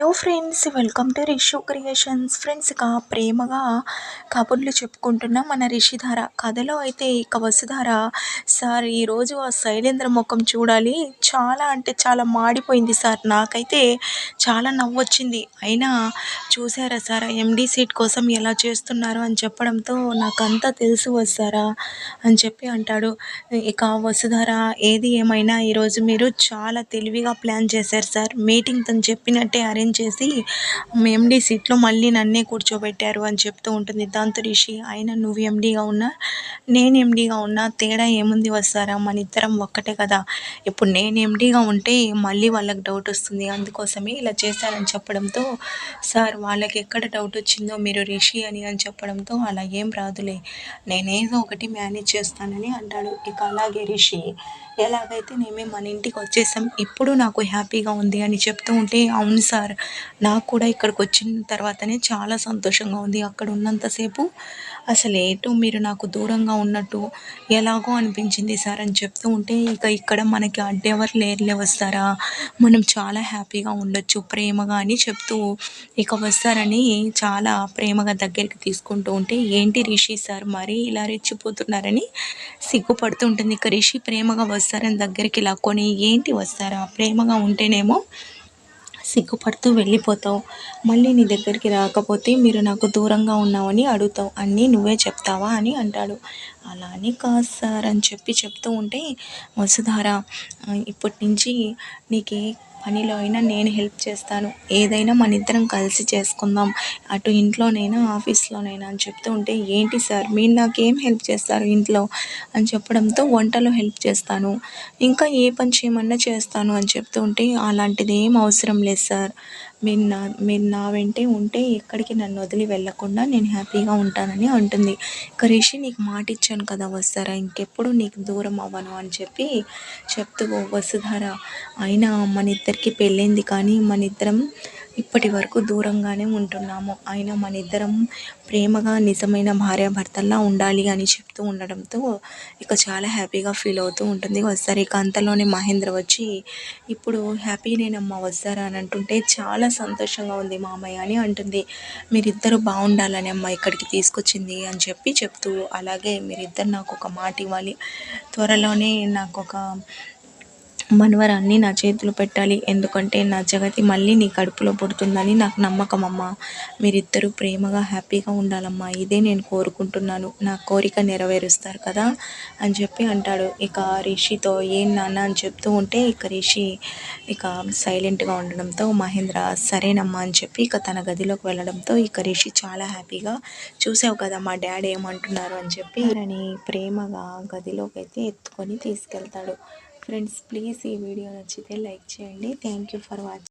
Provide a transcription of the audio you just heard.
Hello friends welcome to Rishu creations friends ఇక ప్రేమగా కబుర్లు చెప్పుకుంటున్న మన రిషిధార. కథలో అయితే ఇక వసుధార సార్ ఈరోజు ఆ శైలేంద్ర ముఖం చూడాలి. చాలా అంటే చాలా మాడిపోయింది సార్. నాకైతే చాలా నవ్వొచ్చింది. అయినా చూసారా సార్ ఎండి సీట్ కోసం ఎలా చేస్తున్నారు అని చెప్పడంతో నాకంతా తెలుసు వస్తారా అని చెప్పి అంటాడు. ఇక వసుధార ఏది ఏమైనా ఈరోజు మీరు చాలా తెలివిగా ప్లాన్ చేశారు సార్. మీటింగ్ తను చెప్పినట్టే అరేంజ్ చేసి ఎండి సీట్లో మళ్ళీ నన్నే కూర్చోబెట్టారు అని చెప్తూ ఉంటుంది దాంతో రిషి. ఆయన నువ్వు ఎండీగా ఉన్నా నేను ఎండీగా ఉన్నా తేడా ఏముంది వస్తారా? మన ఇద్దరం ఒక్కటే కదా. ఇప్పుడు నేను ఎండీగా ఉంటే మళ్ళీ వాళ్ళకి డౌట్ వస్తుంది. అందుకోసమే ఇలా చేశారని చెప్పడంతో సార్ వాళ్ళకి ఎక్కడ డౌట్ వచ్చిందో మీరు రిషి అని అని చెప్పడంతో అలా ఏం రాదులే. నేనేదో ఒకటి మేనేజ్ చేస్తానని అంటాడు. ఇక అలాగే రిషి ఎలాగైతే నేమే మన ఇంటికి వచ్చేసాం ఇప్పుడు నాకు హ్యాపీగా ఉంది అని చెప్తూ ఉంటే అవును సార్ నాకు కూడా ఇక్కడికి వచ్చిన తర్వాతనే చాలా సంతోషంగా ఉంది. అక్కడ ఉన్నంతసేపు అసలు ఏటో మీరు నాకు దూరంగా ఉన్నట్టు ఎలాగో అనిపించింది సార్ అని చెప్తూ ఉంటే ఇక ఇక్కడ మనకి అడ్డెవరు లేరులే వస్తారా? మనం చాలా హ్యాపీగా ఉండొచ్చు ప్రేమగా అని చెప్తూ ఇక వస్తారని చాలా ప్రేమగా దగ్గరికి తీసుకుంటూ ఉంటే ఏంటి రిషి సార్ మరీ ఇలా రెచ్చిపోతున్నారని సిగ్గుపడుతూ ఉంటుంది. ఇక రిషి ప్రేమగా వస్తారని దగ్గరికి లాక్కొని ఏంటి వస్తారా? ప్రేమగా ఉంటేనేమో సిగ్గుపడుతూ వెళ్ళిపోతావు. మళ్ళీ నీ దగ్గరికి రాకపోతే మీరు నాకు దూరంగా ఉన్నావని అడుగుతావు. అన్నీ నువ్వే చెప్తావా? అని అంటాడు. అలా అని కాదు సార్ అని చెప్పి చెప్తూ ఉంటే వసుధార ఇప్పటి నుంచి నీకు పనిలో అయినా నేను హెల్ప్ చేస్తాను. ఏదైనా మన ఇద్దరం కలిసి చేసుకుందాం. అటు ఇంట్లోనైనా ఆఫీస్లోనైనా అని చెప్తూ ఉంటే ఏంటి సార్ మీరు నాకేం హెల్ప్ చేస్తారు ఇంట్లో? అని చెప్పడంతో వంటలో హెల్ప్ చేస్తాను. ఇంకా ఏ పని చేయమన్నా చేస్తాను అని చెప్తూ ఉంటే అలాంటిది ఏం అవసరం లేదు సార్. మీరు నా మీరు నా వెంటే ఉంటే ఎక్కడికి నన్ను వదిలి వెళ్ళకుండా నేను హ్యాపీగా ఉంటానని అంటుంది. ఇక రిషి నీకు మాట ఇచ్చాను కదా వస్తారా ఇంకెప్పుడు నీకు దూరం అవ్వను అని చెప్పి చెప్తూ వసుధార అయినా మన ఇద్దరికి పెళ్ళైంది కానీ మన ఇద్దరం ఇప్పటి వరకు దూరంగానే ఉంటున్నాము. అయినా మన ఇద్దరం ప్రేమగా నిజమైన భార్యాభర్తల్లా ఉండాలి అని చెప్తూ ఉండడంతో ఇక చాలా హ్యాపీగా ఫీల్ అవుతూ ఉంటుంది. వస్తారు ఇక అంతలోనే మహేంద్ర వచ్చి ఇప్పుడు హ్యాపీనేనమ్మా వస్తారా? అని అంటుంటే చాలా సంతోషంగా ఉంది మామయ్య అని అంటుంది. మీరిద్దరూ బాగుండాలని అమ్మ ఇక్కడికి తీసుకొచ్చింది అని చెప్పి చెప్తూ అలాగే మీరిద్దరు నాకు ఒక మాట ఇవ్వాలి. త్వరలోనే నాకు ఒక మనవరాన్ని నా చేతిలో పెట్టాలి. ఎందుకంటే నా జగతి మళ్ళీ నీ కడుపులో పుడుతుందని నాకు నమ్మకం అమ్మా. మీరిద్దరూ ప్రేమగా హ్యాపీగా ఉండాలమ్మా. ఇదే నేను కోరుకుంటున్నాను. నా కోరిక నెరవేరుస్తారు కదా? అని చెప్పి అంటాడు. ఇక రిషితో ఏం నాన్న అని చెప్తూ ఉంటే ఇక రిషి ఇక సైలెంట్గా ఉండడంతో మహేంద్ర సరేనమ్మా అని చెప్పి ఇక తన గదిలోకి వెళ్ళడంతో ఇక రిషి చాలా హ్యాపీగా చూసావు కదా మా డాడీ ఏమంటున్నారు అని చెప్పి అని ప్రేమగా గదిలోకి అయితే ఎత్తుకొని తీసుకెళ్తాడు. ఫ్రెండ్స్ ప్లీజ్ ఈ వీడియో నచ్చితే లైక్ చేయండి. Thank you for watching